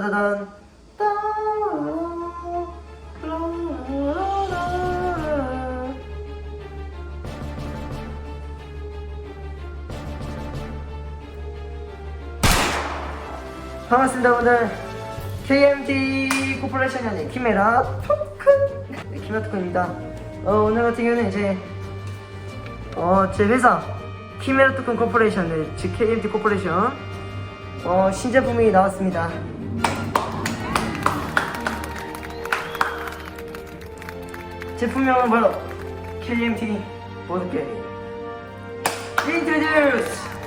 따단. 반갑습니다 여러분들 KMT 코퍼레이션이 아닌 키메라 토큰 네, 키메라 토큰입니다. 어, 오늘 같은 경우는 이제 어, 제 회사 키메라 토큰 코퍼레이션 네, 즉 KMT 코퍼레이션 어, 신제품이 나왔습니다 제품명은 바로 KMT 보드게임 인트로듀스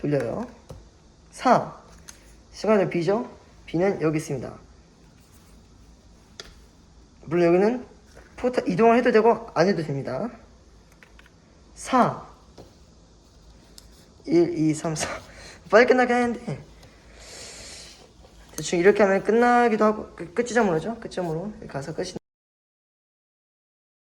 돌려요. 4. 시간을 B죠? B는 여기 있습니다. 물론 여기는 포타 이동을 해도 되고 안 해도 됩니다. 4. 1, 2, 3, 4. 빨리 끝나긴 하는데 대충 이렇게 하면 끝나기도 하고 끝- 끝지점으로죠. 끝점으로 가서 끝이